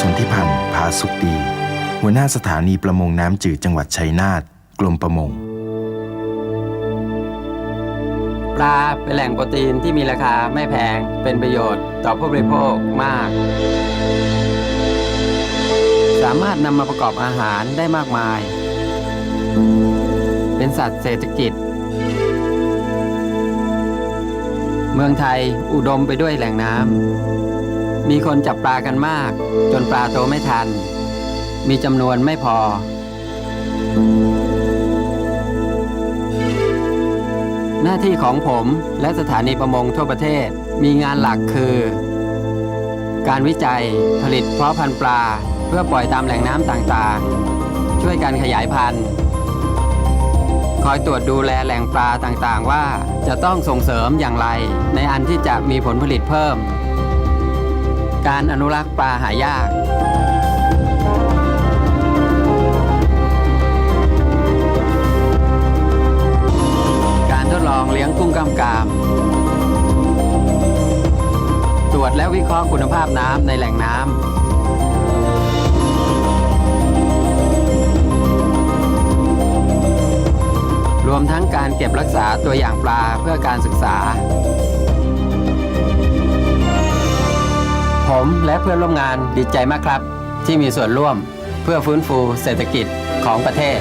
สุขดี หัวหน้าสถานีประมงน้ำจืดจังหวัดชัยนาทกรมประมง ปลาเป็นแหล่งโปรตีนที่มีราคาไม่แพงเป็นประโยชน์ต่อผู้บริโภคมาก สามารถนำมาประกอบอาหารได้มากมาย เป็นสัตว์เศรษฐกิจ เมืองไทยอุดมไปด้วยแหล่งน้ำ มีคนจับปลากันมาก จนปลาโตไม่ทัน มีจำนวนไม่พอ หน้าที่ของผมและสถานีประมงทั่วประเทศมีงานหลักคือ การวิจัยผลิตเพาะพันธุ์ปลาเพื่อปล่อยตามแหล่งน้ำต่างๆ ช่วยการขยายพันธุ์คอยตรวจดูแลแหล่งปลาต่างๆ ว่าจะต้องส่งเสริมอย่างไร ในอันที่จะมีผลผลิตเพิ่ม การอนุรักษ์ปลาหายาก การทดลองเลี้ยงกุ้งก้ามกาม ตรวจและวิเคราะห์คุณภาพน้ำในแหล่งน้ำรวมทั้งการเก็บรักษาตัวอย่างปลาเพื่อการศึกษา ผมและเพื่อนร่วมงานดีใจมากครับ ที่มีส่วนร่วมเพื่อฟื้นฟูเศรษฐกิจของประเทศ